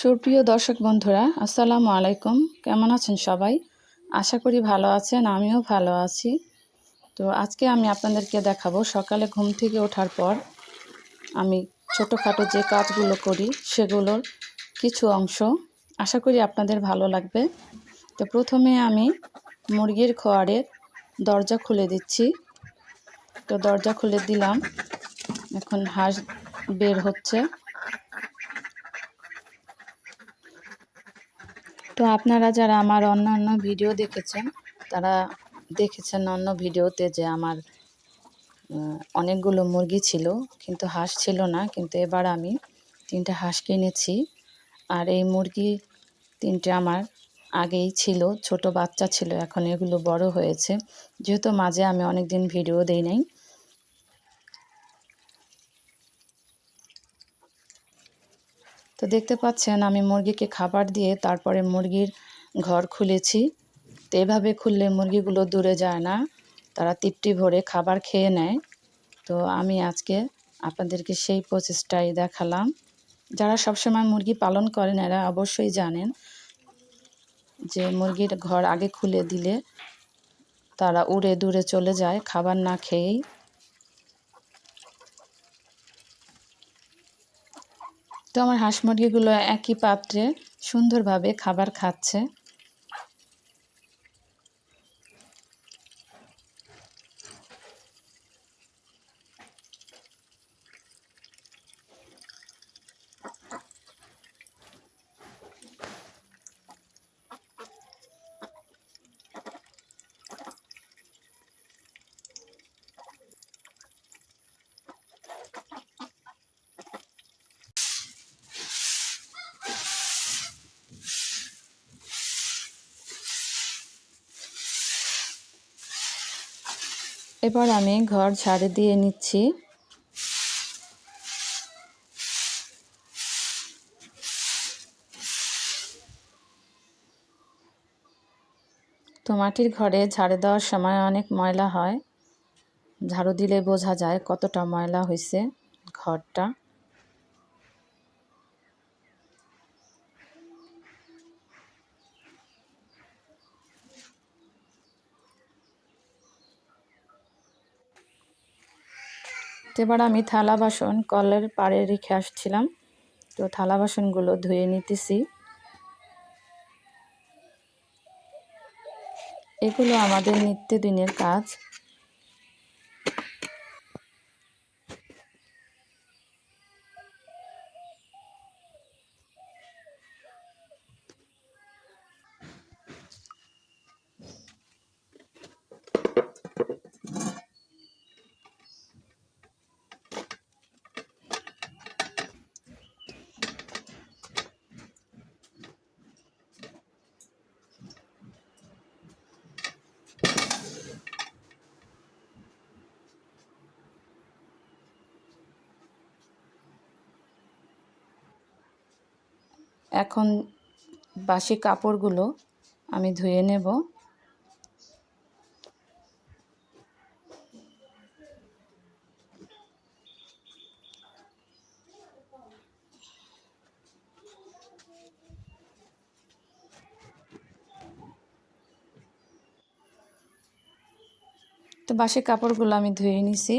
সুপ্রিয় দর্শক বন্ধুরা, আসসালামু আলাইকুম। কেমন আছেন সবাই? আশা করি ভালো আছেন, আমিও ভালো আছি। তো আজকে আমি আপনাদেরকে দেখাবো, সকালে ঘুম থেকে ওঠার পর আমি ছোটোখাটো যে কাজগুলো করি, সেগুলোর কিছু অংশ আশা করি আপনাদের ভালো লাগবে। তো প্রথমে আমি মুরগির খোয়ারের দরজা খুলে দিচ্ছি। তো দরজা খুলে দিলাম, এখন হাঁস বের হচ্ছে। তো আপনারা যারা আমার অন্য অন্য ভিডিও দেখেছেন, তারা দেখেছেন অন্য ভিডিওতে যে আমার অনেকগুলো মুরগি ছিল, কিন্তু হাঁস ছিল না, কিন্তু এবার আমি তিনটে হাঁস কিনেছি আর এই মুরগি তিনটে আমার আগেই ছিল, ছোট বাচ্চা ছিল, এখন এগুলো বড় হয়েছে। যেহেতু মাঝে আমি অনেক দিন ভিডিও দেই নাই তো দেখতে পাচ্ছেন, আমি মুরগিকে খাবার দিয়ে তারপরে মুরগির ঘর খুলেছি। তো এভাবে খুললে মুরগিগুলো দূরে যায় না, তারা তৃপ্তি ভরে খাবার খেয়ে নেয়। তো আমি আজকে আপনাদেরকে সেই প্রচেষ্টাই দেখালাম। যারা সবসময় মুরগি পালন করেন, এরা অবশ্যই জানেন যে মুরগির ঘর আগে খুলে দিলে তারা উড়ে দূরে চলে যায়, খাবার না খেয়েই। তো আমার হাঁস মুরগিগুলো একই পাত্রে সুন্দরভাবে খাবার খাচ্ছে। এবার আমি ঘর ঝাড়ে দিয়ে নিচ্ছি। তো মাটির ঘরে ঝাড়ে দেওয়ার সময় অনেক ময়লা হয়। ঝাড়ু দিলে বোঝা যায় কতটা ময়লা হয়েছে ঘরটা। এবার আমি থালা বাসন কলের পাড়ে রেখে আসছিলাম। তো থালা বাসনগুলো ধুয়ে নিতেছি। এগুলো আমাদের নিত্যদিনের কাজ। এখন বাসি কাপড়গুলো আমি ধুয়ে নেব। তো বাসি কাপড়গুলো আমি ধুয়ে নিছি।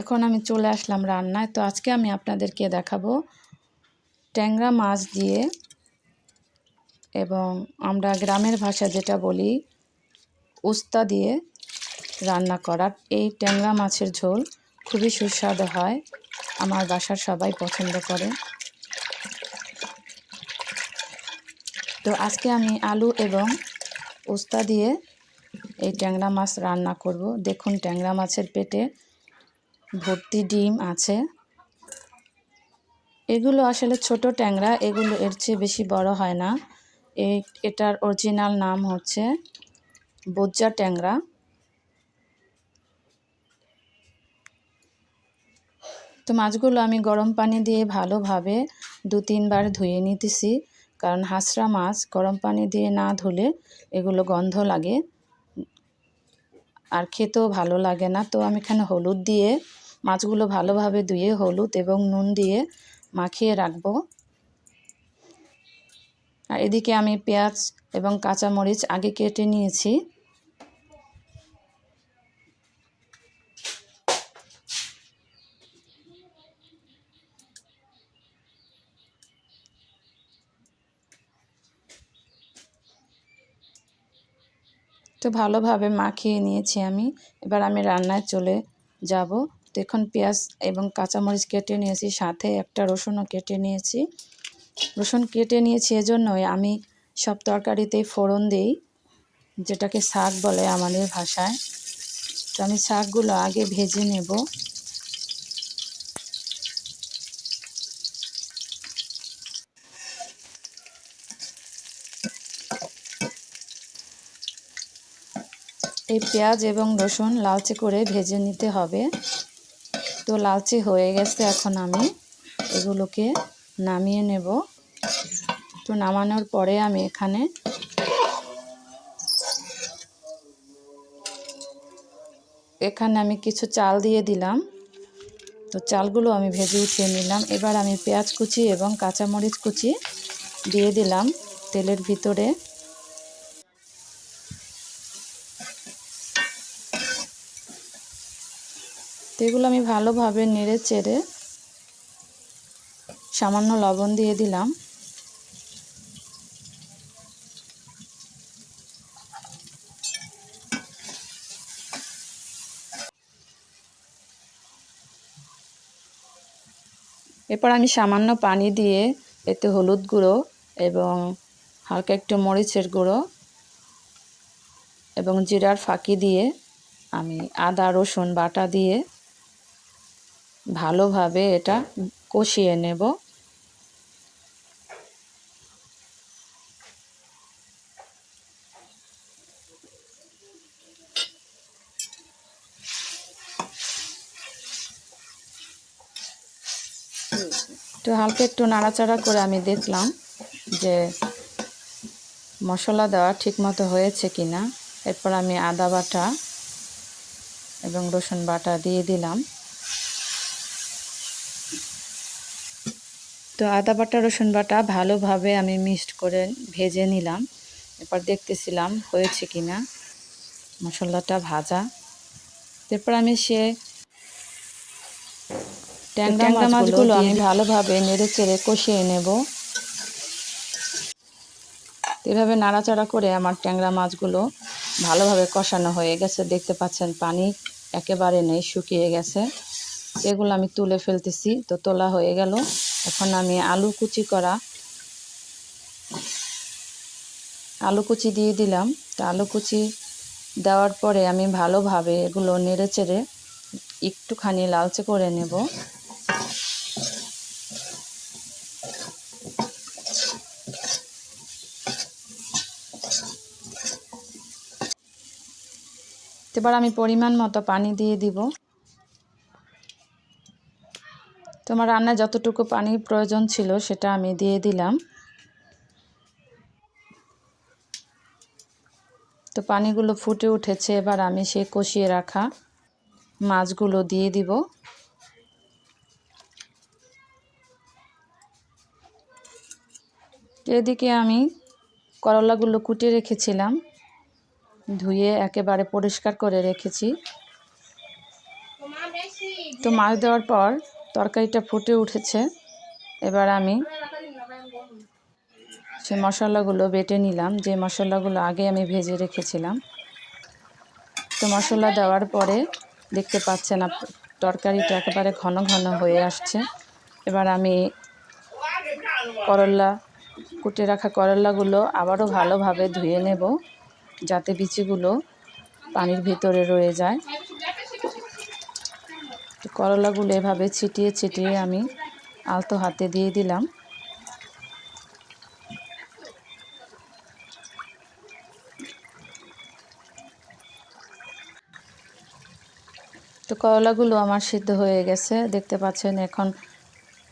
এখন আমি চলে আসলাম রান্নায়। তো আজকে আমি আপনাদেরকে দেখাবো ট্যাংরা মাছ দিয়ে এবং আমরা গ্রামের ভাষা যেটা বলি, উস্তা দিয়ে রান্না করার। এই ট্যাংরা মাছের ঝোল খুবই সুস্বাদু হয়। আমার বাসার সবাই পছন্দ করে। তো আজকে আমি আলু এবং উস্তা দিয়ে এই ট্যাংরা মাছ রান্না করব। দেখুন, ট্যাংরা মাছের পেটে ভর্তি ডিম আছে। এগুলো আসলে ছোট ট্যাংরা, এগুলো এর চেয়ে বেশি বড় হয় না। এটার অরিজিনাল নাম হচ্ছে বোজ্জা ট্যাংরা। তো মাছগুলো আমি গরম পানি দিয়ে ভালোভাবে দু, তিনবার ধুয়ে নিতেছি, কারণ হাঁসরা মাছ গরম পানি দিয়ে না ধুলে এগুলো গন্ধ লাগে, আর খেতেও ভালো লাগে না। তো আমি এখানে হলুদ দিয়ে মাছগুলো ভালোভাবে ধুয়ে, হলুদ এবং নুন দিয়ে মাখিয়ে রাখব। আর এদিকে আমি পেঁয়াজ এবং কাঁচামরিচ আগে কেটে নিয়েছি। তো ভালোভাবে মাখিয়ে নিয়েছি আমি। এবার আমি রান্নায় চলে যাব। দেখুন, পেঁয়াজ এবং কাঁচামরিচ কেটে নিয়েছি, সাথে একটা রসুনও কেটে নিয়েছি। রসুন কেটে নিয়েছি এজন্যই আমি সব তরকারিতেই ফোড়ন দিই, যেটাকে শাক বলে আমাদের ভাষায়। তো আমি শাকগুলো আগে ভেজে নেব। এই পেঁয়াজ এবং রসুন লালচে করে ভেজে নিতে হবে। তো লালচে হয়ে গেছে এখন আমি এগুলোকে নামিয়ে নেব। তো নামানোর পরে আমি এখানে এখানে আমি কিছু চাল দিয়ে দিলাম। তো চালগুলো আমি ভেজে উঠিয়ে নিলাম। এবার আমি পেঁয়াজ কুচি এবং কাঁচামরিচ কুচি দিয়ে দিলাম তেলের ভিতরে। তো এগুলো আমি ভালোভাবে নেড়ে চেড়ে সামান্য লবণ দিয়ে দিলাম। এরপর আমি সামান্য পানি দিয়ে এতে হলুদ গুঁড়ো এবং হালকা একটু মরিচের গুঁড়ো এবং জিরার ফাঁকি দিয়ে আমি আদা, রসুন বাটা দিয়ে ভালোভাবে এটা কষিয়ে নেব। একটু হালকা একটু নাড়াচাড়া করে আমি দেখলাম যে মশলা দেওয়া ঠিকমতো হয়েছে কি না এরপর আমি আদা বাটা এবং রসুন বাটা দিয়ে দিলাম। তো আদা বাটা রসুন বাটা ভালোভাবে আমি মিক্সড করে ভেজে নিলাম। এরপর দেখতেছিলাম হয়েছে কি না মশলাটা ভাজা। এরপর আমি সে ট্যাংরা মাছগুলো আমি ভালোভাবে নেড়ে চেড়ে কষিয়ে নেব। এভাবে নাড়াচাড়া করে আমার ট্যাংরা মাছগুলো ভালোভাবে কষানো হয়ে গেছে। দেখতে পাচ্ছেন পানি একেবারে নেই শুকিয়ে গেছে। এগুলো আমি তুলে ফেলতেছি। তো তোলা হয়ে গেল। এখন আমি আলু কুচি করা, আলু কুচি দিয়ে দিলাম। তো আলু কুচি দেওয়ার পরে আমি ভালোভাবে এগুলো নেড়ে চেড়ে একটুখানি লালচে করে নেব। এবার আমি পরিমাণ মতো পানি দিয়ে দিব। তোমার রান্নায় যতটুকু পানি প্রয়োজন ছিল সেটা আমি দিয়ে দিলাম। তো পানিগুলো ফুটে উঠেছে, এবার আমি সেই কষিয়ে রাখা মাছগুলো দিয়ে দিব। এদিকে আমি করলাগুলো কুটে রেখেছিলাম, ধুয়ে একেবারে পরিষ্কার করে রেখেছি। তো মাছ দেওয়ার পর তরকারিটা ফুটে উঠেছে। এবার আমি সে মশলাগুলো বেটে নিলাম। যে মশলাগুলো আগে আমি ভেজে রেখেছিলাম। তো মশলা দেওয়ার পরে দেখতে পাচ্ছেন তরকারিটা একেবারে ঘন ঘন হয়ে আসছে। এবার আমি করলা, কুটে রাখা করলাগুলো আবারও ভালোভাবে ধুয়ে নেব। যাতে বিচিগুলো পানির ভিতরে রয়ে যায়। করলাগুলো এভাবে ছিটিয়ে ছিটিয়ে আমি আলতো হাতে দিয়ে দিলাম। তো করলাগুলো আমার সিদ্ধ হয়ে গেছে। দেখতে পাচ্ছেন এখন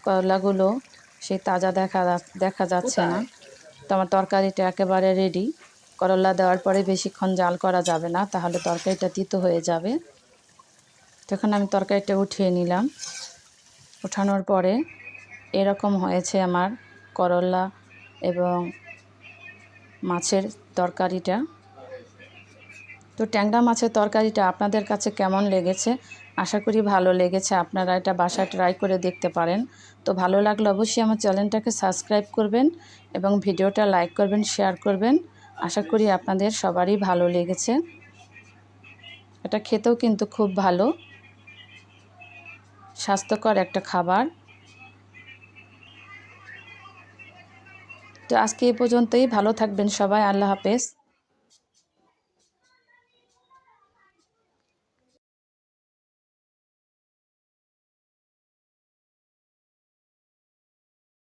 করলাগুলো সেই তাজা দেখা দেখা যাচ্ছে না। তো আমার তরকারিটা একেবারে রেডি করলা দেওয়ার পরে বেশিক্ষণ জাল করা যাবে না, তাহলে তরকারিটা তিতো হয়ে যাবে। তখন আমি তরকারিটা উঠিয়ে নিলাম। উঠানোর পরে এরকম হয়েছে আমার করলা এবং মাছের তরকারিটা। তো ট্যাংরা মাছের তরকারিটা আপনাদের কাছে কেমন লেগেছে? আশা করি ভালো লেগেছে। আপনারা এটা বাসায় ট্রাই করে দেখতে পারেন। তো ভালো লাগলে অবশ্যই আমার চ্যানেলটাকে সাবস্ক্রাইব করবেন এবং ভিডিওটা লাইক করবেন শেয়ার করবেন। আশা করি আপনাদের সবারই ভালো লেগেছে। এটা খেতেও কিন্তু খুব ভালো। স্বাস্থ্যকর একটা খাবার। তো আজকে এ পর্যন্তই। ভালো থাকবেন সবাই। আল্লাহ হাফেজ।